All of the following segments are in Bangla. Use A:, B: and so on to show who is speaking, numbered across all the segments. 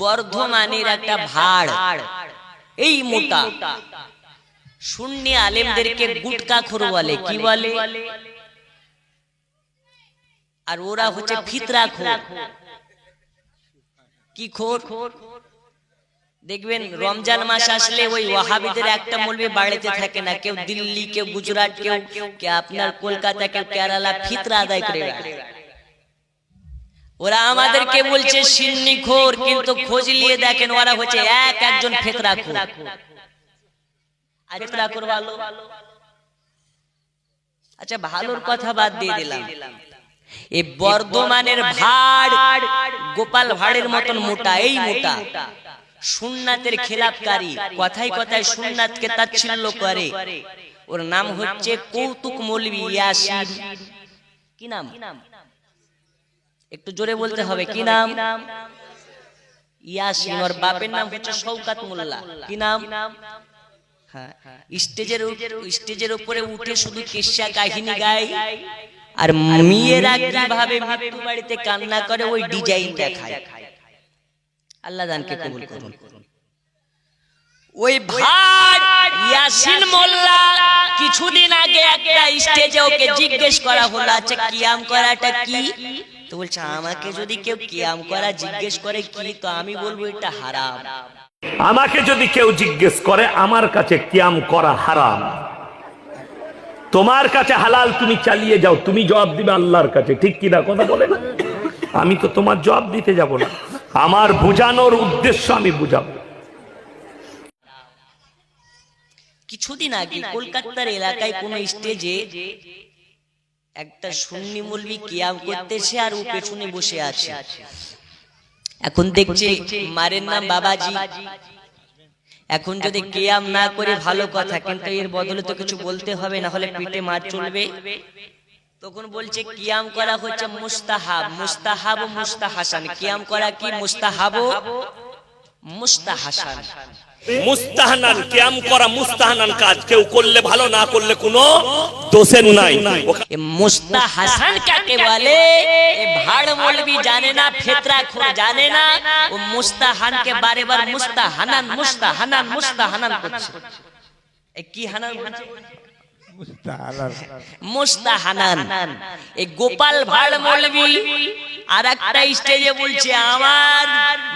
A: বর্ধমানের একটা ভাড়। এই মোটা। শূন্য আলেমদেরকে গুটকা খোর বলে কি বলে? আর ওরা হচ্ছে ফিতরা খোর। কি খোর? দেখবেন, রমজান মাস আসলে ওই ওয়াহাবিদের একটা মলবি বাড়িতে থাকে না। কেউ দিল্লি, কেউ গুজরাট, কেউ আপনার কলকাতা, কেউ কেরালা, ফিতরা আদায় করে। ওরা আমাদেরকে বলছে সিন্নি খোর কিন্তু খোঁজ নিয়ে দেখেন ওরা হচ্ছে এক একজন ফেতরা খোর। খোর। ভালো আচ্ছা ভালোর কথা বাদ দিয়ে দিলাম। এই বর্ধমানের ভাড় গোপাল ভাড়ের মতন মোটা এই মোটা সুন্নাতের খেলাপকারী কথায় কথায় সুন্নাতকে তাচ্ছিল্য করে। ওর নাম হচ্ছে কৌতুক মৌলবি ইয়াসিন। কি নাম? একটু জোরে বলতে হবে কি নাম? ইয়াসিন ওর বাপের নাম হচ্ছে শৌকাত মোল্লা। কি নাম? হ্যাঁ স্টেজের স্টেজের উপরে উঠে শুধু কেশা কাহিনী গায়। আর মেয়েরা কীভাবে মৃত্যু বাড়িতে কান্না করে ওই ডিজাইন দেখায়। আল্লাহ দানকে কবুল করুন। ওই ভাট ইয়াসিন মোল্লা কিছুদিন আগে একটা স্টেজে ওকে জিজ্ঞেস করা হলো আচ্ছা কিয়াম করাটা কি? তো বলছে আমাকে যদি কেউ কিয়াম করা জিজ্ঞেস করে কি তো আমি বলব এটা হারাম।
B: আমাকে যদি কেউ জিজ্ঞেস করে আমার কাছে কিয়াম করা হারাম? তোমার কাছে হালাল তুমি চালিয়ে যাও তুমি জবাব দিবে আল্লাহর কাছে। ঠিক কিনা কথা বলে না আমি তো তোমার জবাব দিতে যাব না। আমার বুঝানোর উদ্দেশ্য আমি বুঝাবো।
A: কিছুদিন আগে কলকাতার এলাকায় কোন স্টেজে একটা সুন্নি মৌলবি কিয়াম করতেছে আর ও পেছনে বসে আছে। এখন দেখছে মারের নাম বাবাজি। এখন যদি কেয়াম না করে ভালো কথা কিন্তু এর বদলে তো কিছু বলতে হবে না হলে পিঠে মার চলবে। তখন বলছে কিয়াম করা হচ্ছে মুস্তাহাব মুস্তাহাব ও মুস্তাহাসান। কিয়াম করা কি মুস্তাহাব ও মুস্তাহাসান।
B: মুস্তাহানান ক্যাম করা মুস্তাহানান কাজ। কেউ করলে ভালো, না করলে কোনো দোষের
A: জানে না, ফেতরা খোর জানে না। ও মুস্তাহানকে বারে বার মুস্তাহানান মুস্তাহানান মুস্তাহানান কি হানান? মুস্তাহানান এই গোপাল ভাড় মৌলবি আর একটা স্টেজে বলছে আমার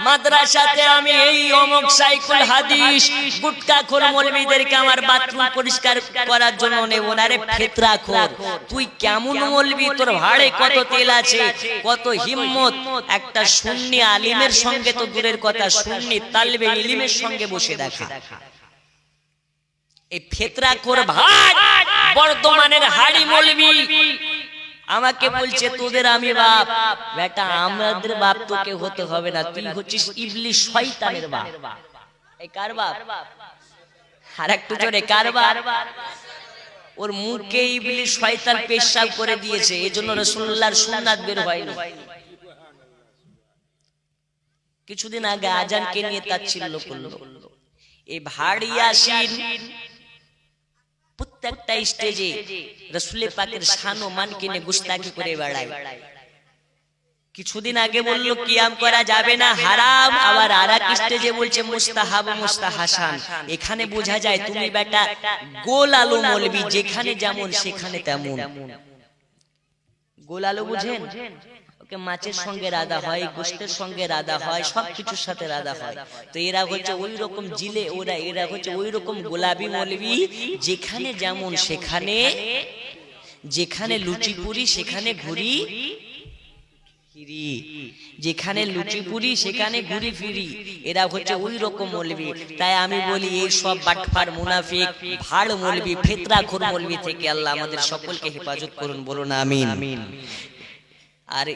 A: মাদ্রাসাতে আমি এই অমক সাইকুল হাদিস গুটকা খোর মৌলবিদেরকে আমার বাথরুম পরিষ্কার করার জন্য নেব। না রে ফেতরা খোর তুই কেমন মৌলবি? তোর ভাড়ে কত তেল আছে? কত হিম্মত? একটা সুন্নি আলিমের সঙ্গে তো দূরের কথা সুন্নি তালবে ইলিমের সঙ্গে বসে দেখা। এই ফেতরা কর ভাই বর্তমানের হাড়ি মলবি। আমাকে বলছে তোদের আমি বাপ। বেটা আমাদের বাপ তোকে হতে হবে না। তুই হচ্ছিস ইবলিশ শয়তানের বাপ। এই কার বাপ? আর একটু জোরে কার বাপ? ওর মুখে ইবলিশ শয়তান পেশাব করে দিয়েছে। এজন্য রাসূলুল্লাহর সুন্নাত বের হয়নি। কিছুদিন আগে আজানকে নিয়ে তাচ্ছিল্য করল। এই ভাড়িয়াসিন প্রত্যেকটা স্টেজে রসুলের পাকের শান ও মান কিনে গুস্তাকি করে বেড়ায়। কিছুদিন আগে বলল, কিয়াম করা যাবে না, হারাম। আবার আর এক স্টেজে বলছে, মুস্তাহাব মুস্তাহাসান এখানে বোঝা যায়, তুমি বেটা গোল আলো মলবি, যেখানে যেমন, সেখানে তেমন। গোল আলু বুঝেন? ওকে মাছের সঙ্গে রাধা হয় গোষ্ঠের সঙ্গে রাধা হয় সবকিছুর সাথে রাধা হয়। তো এরা হচ্ছে ওই রকম জিলে ওরা এরা হচ্ছে ওই রকম গোলাপি মলবি যেখানে যেমন সেখানে যেখানে লুচি পুরি সেখানে ঘুরি। ফিরি যেখানে লুচি পুরি সেখানে ঘুরি ফিরি। এরা হচ্ছে ওই রকম মলবি। তাই আমি বলি এই সব বাটফার মুনাফিক ভাড় মলবি ফেতরা খোর মলবি থেকে আল্লাহ আমাদের সকলকে হেফাজত করুন। বলুন আমিন। আর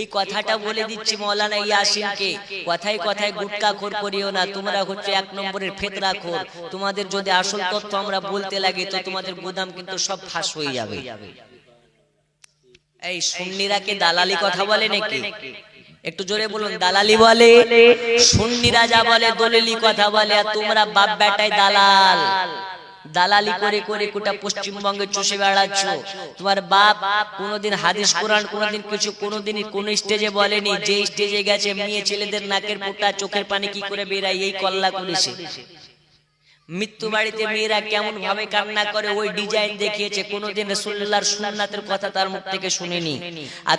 A: এই কথাটা বলে দিচ্ছি মৌলানা ইয়াসিনকে। কথায় কথায় গুটকা খোর করিও না তোমরা হচ্ছে এক নম্বরের ফেতরা খোর। তোমাদের যদি আসল তথ্য আমরা বলতে লাগে তো তোমাদের গোদাম কিন্তু সব ফাঁস হয়ে যাবে। এই সুন্নিরা কে দালালি কথা বলে নাকি? একটু জোরে বলুন দালালি বলে সুন্নিরা যা বলে দলিলি কথা বলে আর তোমরা বাপ বেটায় দালাল। দালালি করে করে গোটা পশ্চিমবঙ্গে চষে বেড়াচ্ছ। তোমার বাপ কোনোদিন হাদিস কোরআন কোনোদিন কিছু কোনোদিন কোন স্টেজে বলেনি। যে স্টেজে গেছে মেয়ে ছেলেদের নাকের পোটা চোখের পানি কি করে বেরায়? এই কল্লা করেছে। মৃত্যু বাড়িতে মেয়েরা কেমন ভাবে কান্না করে? ওই ডিজাইন দেখিয়েছে কোনোদিন রসুল্লাহর সুন্নাতের কথা তার মুখ থেকে শুনিনি। আর